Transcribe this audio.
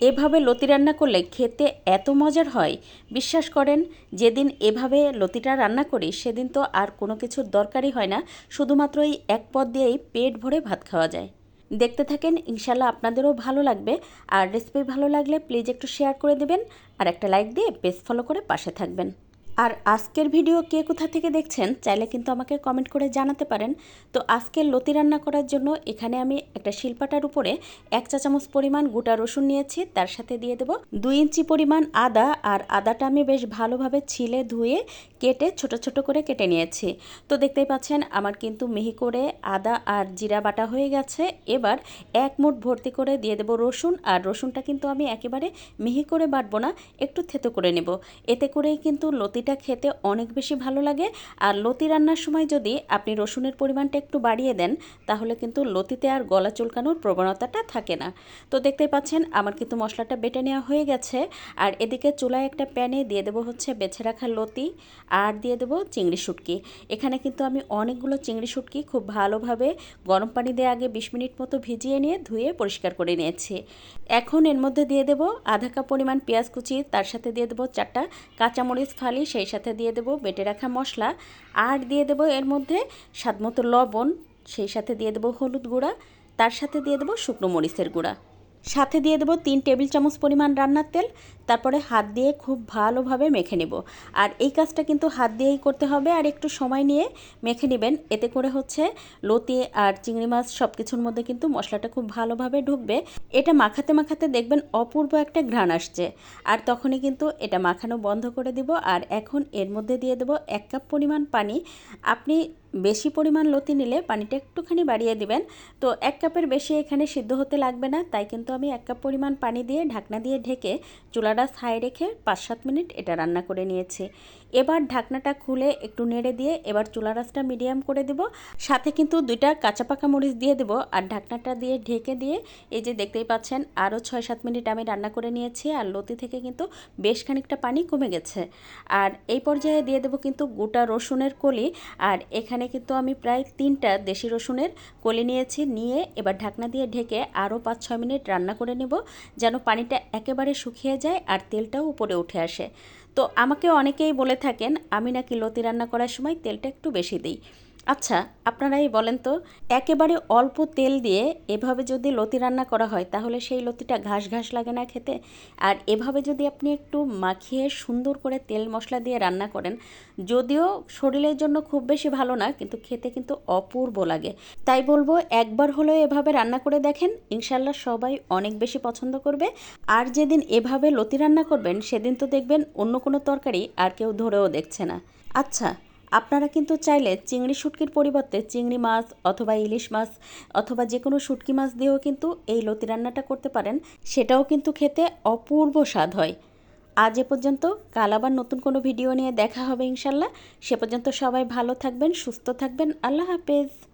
এভাবে লতি রান্না করলে খেতে এত মজার হয়। বিশ্বাস করেন, যেদিন এভাবে লতিটা রান্না করি, সেদিন তো আর কোনো কিছুর দরকারই হয় না। শুধুমাত্র এই এক পদ দিয়েই পেট ভরে ভাত খাওয়া যায়। দেখতে থাকেন, ইনশাল্লাহ আপনাদেরও ভালো লাগবে। আর রেসিপি ভালো লাগলে প্লিজ একটু শেয়ার করে দেবেন। আর একটা লাইক দিয়ে পেজ ফলো করে পাশে থাকবেন। আর আজকের ভিডিও কে কোথা থেকে দেখছেন, চাইলে কিন্তু আমাকে কমেন্ট করে জানাতে পারেন। তো আজকের লতি রান্না করার জন্য এখানে আমি একটা শিলপাটার উপরে এক চা চামচ পরিমাণ গোটা রসুন নিয়েছি, তার সাথে দিয়ে দেব দুই ইঞ্চি পরিমাণ আদা, আর আদাটা আমি বেশ ভালোভাবে ছিলে ধুয়ে কেটে ছোট ছোট করে কেটে নিয়েছি। তো দেখতেই পাচ্ছেন, আমার কিন্তু মিহি করে আদা আর জিরা বাটা হয়ে গেছে। এবার এক মুঠ ভর্তি করে দিয়ে দেব রসুন, আর রসুনটা কিন্তু আমি একেবারে মিহি করে বাটবো না, একটু থেতো করে নেব। এতে করেই কিন্তু লতিটা লতিটা খেতে অনেক বেশি ভালো লাগে। আর লতি রান্নার সময় যদি আপনি রসুনের পরিমাণটা একটু বাড়িয়ে দেন, তাহলে কিন্তু লতিতে আর গলা চুলকানোর প্রবণতাটা থাকে না। তো দেখতেই পাচ্ছেন, আমার কিন্তু মশলাটা বেটে নেওয়া হয়ে গেছে। আর এদিকে চুলায় একটা প্যানে দিয়ে দেবো হচ্ছে বেছে রাখা লতি, আর দিয়ে দেবো চিংড়ি শুটকি। এখানে কিন্তু আমি অনেকগুলো চিংড়ি শুটকি খুব ভালোভাবে গরম পানি দিয়ে আগে বিশ মিনিট মতো ভিজিয়ে নিয়ে ধুয়ে পরিষ্কার করে নিয়েছি। এখন এর মধ্যে দিয়ে দেবো আধা কাপ পরিমাণ পেঁয়াজ কুচি, তার সাথে দিয়ে দেবো চারটা কাঁচামরিচ ফালি সেই সাথে দিয়ে দেবো বেটে রাখা মশলা। আর দিয়ে দেবো এর মধ্যে স্বাদমতো লবণ, সেই সাথে দিয়ে দেবো হলুদ গুঁড়া, তার সাথে দিয়ে দেবো শুকনো মরিচের গুঁড়া। সাথে দিয়ে দেবো তিন টেবিল চামচ পরিমাণ রান্নার তেল, তারপরে হাত দিয়ে খুব ভালোভাবে মেখে নেব। আর এই কাজটা কিন্তু হাত দিয়েই করতে হবে, আর একটু সময় নিয়ে মেখে নেবেন। এতে করে হচ্ছে লতি আর চিংড়ি মাছ সব কিছুর মধ্যে কিন্তু মশলাটা খুব ভালোভাবে ঢুকবে। এটা মাখাতে মাখাতে দেখবেন অপূর্ব একটা ঘ্রাণ আসছে। আর তখনই কিন্তু এটা মাখানো বন্ধ করে দিব। আর এখন এর মধ্যে দিয়ে দেবো এক কাপ পরিমাণ পানি। আপনি বেশি পরিমাণ লতি নিলে পানিটা একটুখানি বাড়িয়ে দিবেন। তো এক কাপের বেশি এখানে সিদ্ধ হতে লাগবে না, তাই কিন্তু আমি এক কাপ পরিমাণ পানি দিয়ে ঢাকনা দিয়ে ঢেকে চুলাটা ছাই রেখে পাঁচ সাত মিনিট এটা রান্না করে নিয়েছি। এবার ঢাকনাটা খুলে একটু নেড়ে দিয়ে এবার চুলা রাসটা মিডিয়াম করে দেব। সাথে কিন্তু দুইটা কাঁচা পাকা মরিচ দিয়ে দেবো আর ঢাকনাটা দিয়ে ঢেকে দিয়ে এই যে দেখতেই পাচ্ছেন আরও ছয় সাত মিনিট আমি রান্না করে নিয়েছি আর লতি থেকে কিন্তু বেশ খানিকটা পানি কমে গেছে। আর এই পর্যায়ে দিয়ে দেবো কিন্তু গোটা রসুনের কলি আর এখানে কিন্তু আমি প্রায় তিনটা দেশি রসুনের কলি নিয়েছি, নিয়ে এবার ঢাকনা দিয়ে ঢেকে আরও পাঁচ ছয় মিনিট রান্না করে নেব যেন পানিটা একেবারে শুকিয়ে যায় আর তেলটাও উপরে উঠে আসে। তো আমাকে অনেকেই বলে থাকেন, আমি নাকি লতি রান্না করার সময় তেলটা একটু বেশি দিই। আচ্ছা আপনারাই বলেন তো, একেবারে অল্প তেল দিয়ে এভাবে যদি লতি রান্না করা হয়, তাহলে সেই লতিটা ঘাস ঘাস লাগে না খেতে? আর এভাবে যদি আপনি একটু মাখিয়ে সুন্দর করে তেল মশলা দিয়ে রান্না করেন, যদিও শরীরের জন্য খুব বেশি ভালো না, কিন্তু খেতে কিন্তু অপূর্ব লাগে। তাই বলব, একবার হলেও এভাবে রান্না করে দেখেন ইনশাল্লাহ সবাই অনেক বেশি পছন্দ করবে। আর যেদিন এভাবে লতি রান্না করবেন, সেদিন তো দেখবেন অন্য কোনো তরকারি আর কেউ ধরেও দেখছে না। আচ্ছা আপনারা কিন্তু চাইলে চিংড়ি শুটকির পরিবর্তে চিংড়ি মাছ অথবা ইলিশ মাছ অথবা যে কোনো শুটকি মাছ দিয়েও কিন্তু এই লতি রান্নাটা করতে পারেন। সেটাও কিন্তু খেতে অপূর্ব স্বাদ হয়। আজ এ পর্যন্ত। কাল আবার নতুন কোনো ভিডিও নিয়ে দেখা হবে ইনশাল্লাহ। সে পর্যন্ত সবাই ভালো থাকবেন, সুস্থ থাকবেন। আল্লাহ হাফেজ।